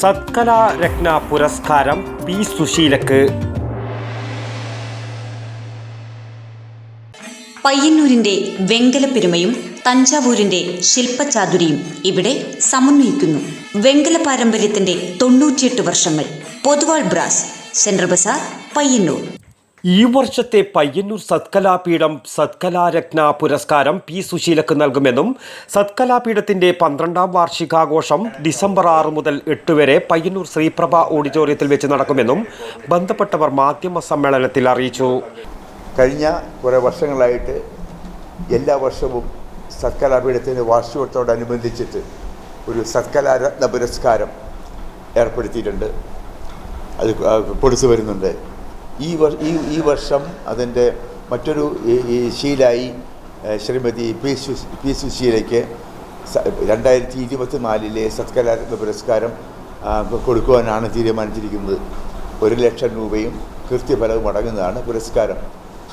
സത്കലാ രത്ന പുരസ്കാരം പി സുശീലക്ക്. പയ്യന്നൂരിന്റെ വെങ്കലപ്പെരുമയും തഞ്ചാവൂരിന്റെ ശില്പചാതുരിയും ഇവിടെ സമന്വയിക്കുന്നു. വെങ്കല പാരമ്പര്യത്തിന്റെ തൊണ്ണൂറ്റിയെട്ട് വർഷങ്ങൾ. Pothuval brass central bazaar Payyanur. ഈ വർഷത്തെ പയ്യന്നൂർ സത്കലാപീഠം സത്കലാരത്ന പുരസ്കാരം പി സുശീലക്ക് നൽകുമെന്നും സത്കലാപീഠത്തിന്റെ പന്ത്രണ്ടാം വാർഷികാഘോഷം ഡിസംബർ ആറ് മുതൽ എട്ട് വരെ പയ്യന്നൂർ ശ്രീപ്രഭ ഓഡിറ്റോറിയത്തിൽ വെച്ച് നടക്കുമെന്നും ബന്ധപ്പെട്ടവർ മാധ്യമ സമ്മേളനത്തിൽ അറിയിച്ചു. കഴിഞ്ഞ കുറേ വർഷങ്ങളായിട്ട് എല്ലാ വർഷവും സത്കലാപീഠത്തിന്റെ വാർഷികത്തോടനുബന്ധിച്ചിട്ട് ഒരു സത്കലാരത്ന പുരസ്കാരം ഏർപ്പെടുത്തിയിട്ടുണ്ട്. അത് കൊടുത്തു വരുന്നുണ്ട്. ഈ വർഷ ഈ വർഷം അതിന്റെ മറ്റൊരു ശീലായി ശ്രീമതി പി സു പി സുശീലയ്ക്ക് രണ്ടായിരത്തി ഇരുപത്തി നാലിലെ സത്കലാത്മക പുരസ്കാരം കൊടുക്കുവാനാണ് തീരുമാനിച്ചിരിക്കുന്നത്. ഒരു ലക്ഷം രൂപയും കൃത്യഫലവും അടങ്ങുന്നതാണ് പുരസ്കാരം.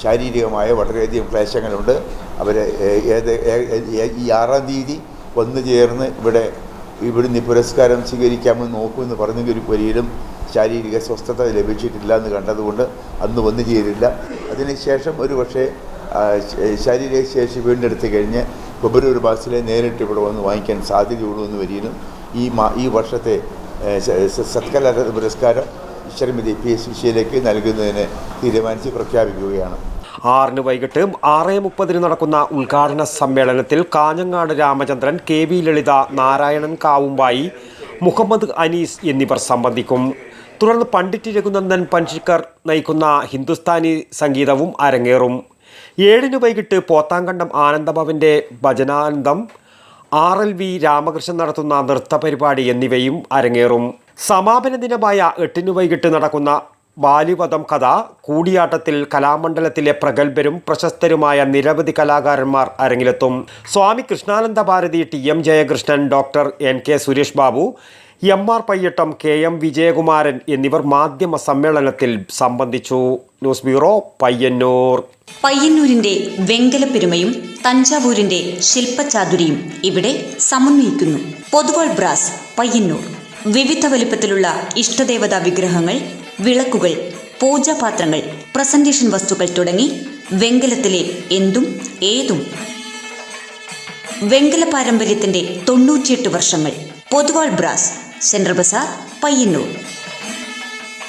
ശാരീരികമായ വളരെയധികം ക്ലേശങ്ങളുണ്ട്. അവർ ഏത് ഈ ആറാം തീയതി വന്നു ചേർന്ന് ഇവിടെ ഇവിടുന്ന് പുരസ്കാരം സ്വീകരിക്കാമെന്ന് നോക്കുമെന്ന് പറഞ്ഞെങ്കിൽ ഒരു ഒരിക്കലും ശാരീരിക സ്വസ്ഥത ലഭിച്ചിട്ടില്ല എന്ന് കണ്ടതുകൊണ്ട് അന്ന് വന്നു ചേരില്ല. അതിനുശേഷം ഒരു പക്ഷേ ശാരീരിക ശേഷി വീണ്ടെടുത്ത് കഴിഞ്ഞ് ഫെബ്രുവരി മാസത്തിലെ നേരിട്ട് ഇവിടെ വന്ന് വാങ്ങിക്കാൻ സാധ്യതയുള്ളൂ എന്ന് വരികയും ഈ മാ ഈ വർഷത്തെ സത്കല പുരസ്കാരം ശ്രീമതി പി എസ് വിഷയിലേക്ക് നൽകുന്നതിന് തീരുമാനിച്ച് പ്രഖ്യാപിക്കുകയാണ്. ആറിന് വൈകിട്ട് ആറ് മുപ്പതിന് നടക്കുന്ന ഉദ്ഘാടന സമ്മേളനത്തിൽ കാഞ്ഞങ്ങാട് രാമചന്ദ്രൻ കെ വി ലളിത നാരായണൻ കാവുമ്പായി മുഹമ്മദ് അനീസ് എന്നിവർ സംബന്ധിക്കും. തുടർന്ന് പണ്ഡിറ്റ് രഘുനന്ദൻ പൻഷിക്കർ നയിക്കുന്ന ഹിന്ദുസ്ഥാനി സംഗീതവും അരങ്ങേറും. ഏഴിന് വൈകിട്ട് പോത്താങ്കണ്ടം ആനന്ദഭവന്റെ ഭജനാനന്ദം ആർ എൽ വി രാമകൃഷ്ണൻ നടത്തുന്ന നൃത്ത പരിപാടി എന്നിവയും അരങ്ങേറും. സമാപന ദിനമായ എട്ടിന് വൈകിട്ട് നടക്കുന്ന ബാലിവധം കഥ കൂടിയാട്ടത്തിൽ കലാമണ്ഡലത്തിലെ പ്രഗത്ഭരും പ്രശസ്തരുമായ നിരവധി കലാകാരന്മാർ അരങ്ങിലെത്തും. Swami Krishnananda Bharathi T M Jayakrishnan doctor N K Suresh Babu M R Payyattam K M Vijayakumaran എന്നിവർ മാധ്യമ സമ്മേളനത്തിൽ സംബന്ധിച്ചു. News bureau Payyanur. പയ്യന്നൂരിന്റെ വെങ്കലപ്പെരുമയും തഞ്ചാവൂരിന്റെ ശില്പചാതുരിയും ഇവിടെ സമന്വയിക്കുന്നു. പൊതുവാൾ ബ്രാസ് പയ്യന്നൂർ. വിവിധ വലിപ്പത്തിലുള്ള ഇഷ്ടദേവതാ വിഗ്രഹങ്ങൾ വിളക്കുകൾ പൂജാപാത്രങ്ങൾ പ്രസന്റേഷൻ വസ്തുക്കൾ തുടങ്ങി വെങ്കലത്തിലെ എന്തും ഏതും. വെങ്കല പാരമ്പര്യത്തിന്റെ തൊണ്ണൂറ്റിയെട്ട് വർഷങ്ങൾ. പൊതുവാൾ ബ്രാസ് सेन्टर बस पहि